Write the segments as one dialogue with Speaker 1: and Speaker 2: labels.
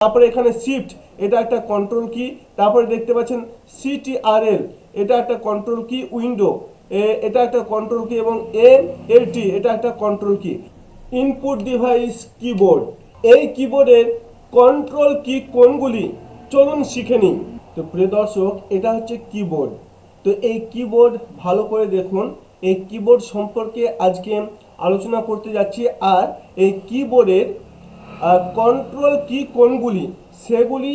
Speaker 1: তারপরে এখানে শিফট এটা একটা কন্ট্রোল কি তারপরে দেখতে পাচ্ছেন সিটিআরএল এটা একটা কন্ট্রোল কি উইন্ডো এটা একটা কন্ট্রোল কি এবং এম এল টি এটা একটা কন্ট্রোল কি ইনপুট ডিভাইস কিবোর্ড এই কিবোর্ডের কন্ট্রোল কি কোনগুলি? চলুন শিখে নিই। তো প্রিয় দর্শক, এটা হচ্ছে কিবোর্ড তো এই কিবোর্ড ভালো করে দেখুন। এই কিবোর্ড সম্পর্কে আজকে আলোচনা করতে যাচ্ছি আর এই কিবোর্ডের কন্ট্রোল কি কোনগুলি? সেগুলি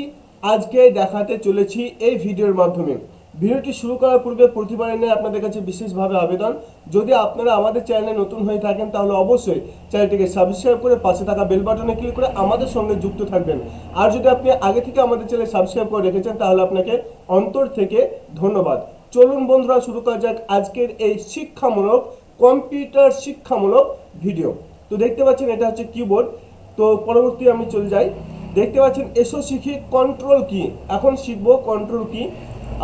Speaker 1: আজকে দেখাতে চলেছি এই ভিডিওর মাধ্যমে। ভিডিওটি শুরু করার পূর্বে প্রতিবারের নিয়ে আপনাদের কাছে বিশেষভাবে আবেদন। যদি আপনারা আমাদের চ্যানেলে নতুন হয়ে থাকেন, তাহলে অবশ্যই চ্যানেলটিকে সাবস্ক্রাইব করে পাশে থাকা বেল বাটনে ক্লিক করে আমাদের সঙ্গে যুক্ত থাকবেন। আর যদি আপনি আগে থেকে আমাদের চ্যানেল সাবস্ক্রাইব করে রেখেছেন, তাহলে আপনাকে অন্তর থেকে ধন্যবাদ। চলুন বন্ধুরা, শুরু করা যাক আজকের এই শিক্ষামূলক কম্পিউটার শিক্ষামূলক ভিডিও তো দেখতে পাচ্ছেন, এটা হচ্ছে কিবোর্ড তো পরবর্তী আমি চলে যাই। দেখতে পাচ্ছেন, এসো শিখি কন্ট্রোল কি এখন শিখব কন্ট্রোল কি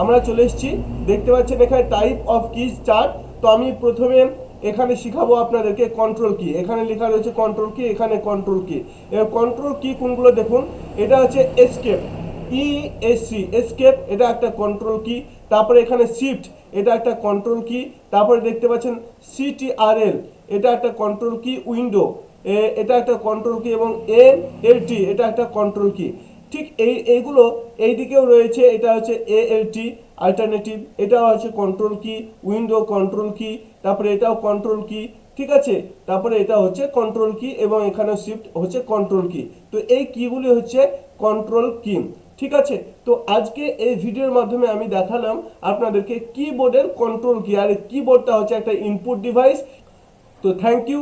Speaker 1: আমরা চলে এসেছি। দেখতে পাচ্ছেন, এখানে টাইপ অফ কিজ চার্ট তো আমি প্রথমে এখানে শিখাবো আপনাদেরকে কন্ট্রোল কি এখানে লেখা রয়েছে কন্ট্রোল কি এখানে কন্ট্রোল কি কন্ট্রোল কি কোনগুলো দেখুন? এটা হচ্ছে এসকেপ ই এসসি এসকেপ এটা একটা কন্ট্রোল কি তারপরে এখানে শিফট এটা একটা কন্ট্রোল কি তারপরে দেখতে পাচ্ছেন সিটিআরএল এটা একটা কন্ট্রোল কি উইন্ডো এটা একটা কন্ট্রোল কি এবং এম এল টি এটা একটা কন্ট্রোল কি ঠিক এই, এইগুলো এই দিকেও রয়েছে, এটা হচ্ছে এ এল টি অল্টারনেটিভ এটাও হচ্ছে কন্ট্রোল কি উইন্ডো কন্ট্রোল কি তারপরে এটাও কন্ট্রোল কি ঠিক আছে? তারপরে এটা হচ্ছে কন্ট্রোল কি এবং এখানে শিফট হচ্ছে কন্ট্রোল কি তো এই কিগুলি হচ্ছে কন্ট্রোল কি ঠিক আছে? তো আজকে এই ভিডিওর মাধ্যমে আমি দেখালাম আপনাদেরকে কিবোর্ডের কন্ট্রোল কি আর কিবোর্ডটা হচ্ছে একটা ইনপুট ডিভাইস তো থ্যাংক ইউ